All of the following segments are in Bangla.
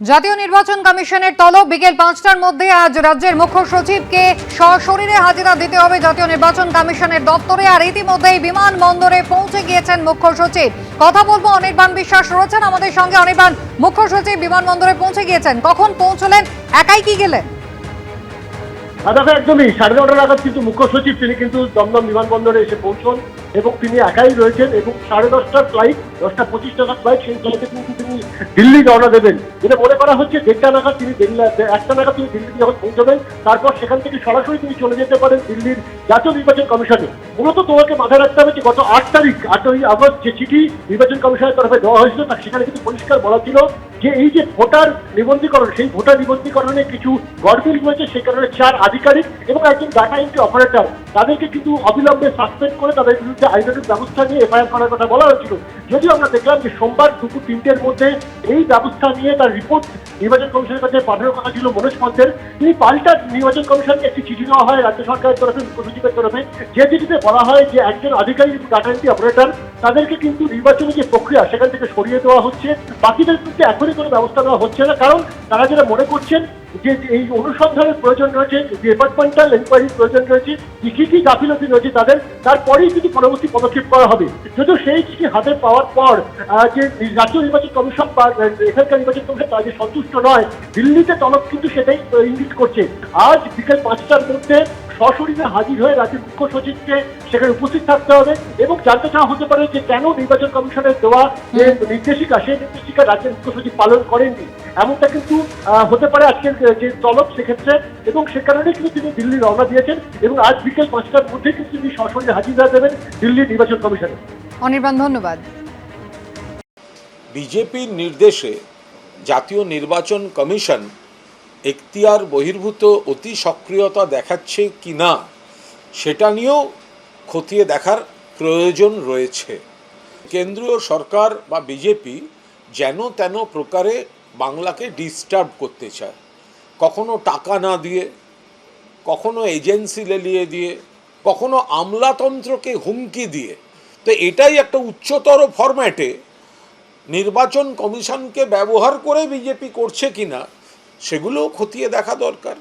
জাতীয় নির্বাচন কমিশনের তলব বিকেল পাঁচটার মধ্যে আজ রাজ্যের মুখ্য সচিবকে সশরীরে হাজিরা দিতে হবে জাতীয় নির্বাচন কমিশনের দপ্তরে, আর ইতিমধ্যেই বিমানবন্দরে পৌঁছে গিয়েছেন মুখ্য সচিব। কথা বলব অনির্বাণ বিশ্বাস রয়েছেন আমাদের সঙ্গে। অনির্বাণ, মুখ্য সচিব বিমানবন্দরে পৌঁছে গিয়েছেন। কখন পৌঁছলেন? একাই কি গেলেন? দাদা একদমই। সাড়ে নটা নাগাদ কিন্তু মুখ্য সচিব, তিনি কিন্তু দমদম বিমানবন্দরে এসে পৌঁছন। এবং তিনি একাই রয়েছেন এবং সাড়ে দশটার ফ্লাইট দশটা পঁচিশ টাকার ফ্লাইট সেই ফ্লাইটে কিন্তু তিনি দিল্লি রওনা দেবেন। যেটা মনে করা হচ্ছে দেড়টা নাগাদ তিনি দিল্লি, একটা নাগাদ তিনি দিল্লিতে যখন পৌঁছবেন, তারপর সেখান থেকে সরাসরি তিনি চলে যেতে পারেন দিল্লির জাতীয় নির্বাচন কমিশনে। মূলত তোমাকে মাথায় রাখতে হবে যে গত আট তারিখ, আটই আগস্ট যে চিঠি নির্বাচন কমিশনের তরফে দেওয়া হয়েছিল, তার সেখানে কিন্তু পরিষ্কার বলা ছিল যে এই যে ভোটার নিবন্ধীকরণ, সেই ভোটার নিবন্ধীকরণে কিছু গড়মিল রয়েছে সেই কারণে চার আধিকারিক এবং একজন ডাটা এন্ট্রি অপারেটর তাদেরকে কিন্তু অবিলম্বে সাসপেন্ড করে তাদের আইনানুগ ব্যবস্থা নিয়ে এফআইআর করার কথা বলা হয়েছিল। যদিও আমরা দেখলাম যে সোমবার দুপুর তিনটের মধ্যে এই ব্যবস্থা নিয়ে তার রিপোর্ট নির্বাচন কমিশনের কাছে পাঠানোর কথা ছিল মনোজ পন্থের তিনি পাল্টা নির্বাচন কমিশনকে একটি চিঠি দেওয়া হয় রাজ্য সরকারের তরফে মুখ্য সচিবের তরফে। যে চিঠিতে বলা হয় যে একজন আধিকারিক ডাটা এন্ট্রি অপারেটর, তাদেরকে কিন্তু নির্বাচনী যে প্রক্রিয়া সেখান থেকে সরিয়ে দেওয়া হচ্ছে। বাকিদের বিরুদ্ধে এখনই কোনো ব্যবস্থা নেওয়া হচ্ছে না, কারণ তারা যেটা মনে করছেন যে এই অনুসন্ধানের প্রয়োজন রয়েছে ডিপার্টমেন্টাল এনকোয়ারির প্রয়োজন রয়েছে যে কি কি গাফিলতি রয়েছে তাদের, তারপরেই কিন্তু পরবর্তী পদক্ষেপ করা হবে। যদিও সেই চিঠি হাতে পাওয়ার পর যে রাজ্য নির্বাচন কমিশন বা এখানকার নির্বাচন কমিশন তার যে সন্তুষ্ট নয়, দিল্লিতে তলব কিন্তু সেটাই ইঙ্গিত করছে। আজ বিকেল পাঁচটার মধ্যে সশরীরে হাজির হয়ে রাজ্যের মুখ্য সচিবকে সেখানে উপস্থিত থাকতে হবে এবং জানতে চাওয়া হতে পারে যে কেন নির্বাচন কমিশনের দেওয়া যে নির্দেশিকা সেই নির্দেশিকা রাজ্যের মুখ্য সচিব পালন করেননি। এমনটা কিন্তু হতে পারে আজকের যে তলব সেক্ষেত্রে এবং সে কারণে কিন্তু তিনি দিল্লি রওনা দিয়েছেন এবং আজ বিকেল পাঁচটার মধ্যে কিন্তু তিনি সশরীরে হাজির হয়ে দেবেন দিল্লি নির্বাচন কমিশনে। অনির্বাণ ধন্যবাদ। বিজেপির নির্দেশে জাতীয় নির্বাচন কমিশন এখতিয়ার বহির্ভূত অতি সক্রিয়তা দেখাচ্ছে কি না, সেটা নিয়েও খতিয়ে দেখার প্রয়োজন রয়েছে। কেন্দ্রীয় সরকার বা বিজেপি যেন তেন প্রকারে বাংলাকে ডিস্টার্ব করতে চায়। কখনো টাকা না দিয়ে, কখনো এজেন্সি লেলিয়ে দিয়ে, কখনো আমলাতন্ত্রকে হুমকি দিয়ে। তো এটাই একটা উচ্চতর ফরম্যাটে নির্বাচন কমিশনকে ব্যবহার করে বিজেপি করছে কিনা সেগুলোও খতিয়ে দেখা দরকার।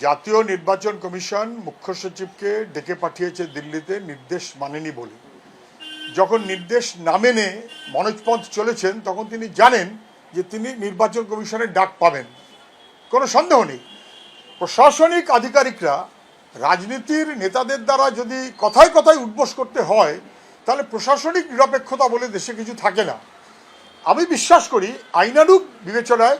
জাতীয় নির্বাচন কমিশন মুখ্য সচিবকে ডেকে পাঠিয়েছে দিল্লিতে নির্দেশ মানেনি বলে। যখন নির্দেশ না মেনে মনোজ পন্থ চলেছেন, তখন তিনি জানেন যে তিনি নির্বাচন কমিশনের ডাক পাবেন। কোনো সন্দেহ নেই। প্রশাসনিক আধিকারিকরা রাজনীতির নেতাদের দ্বারা যদি কথায় কথায় উদ্বোস করতে হয়, তাহলে প্রশাসনিক নিরপেক্ষতা বলে দেশে কিছু থাকে না। আমি বিশ্বাস করি আইনানুগ বিবেচনায়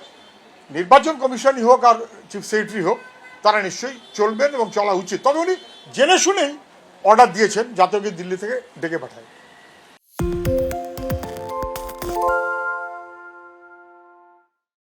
নির্বাচন কমিশনই হোক আর চিফ সেক্রেটারি হোক, তারা নিশ্চয়ই চলবেন এবং চলা উচিত। তবে উনি জেনে শুনেই অর্ডার দিয়েছেন যাতে দিল্লি থেকে ডেকে পাঠায়।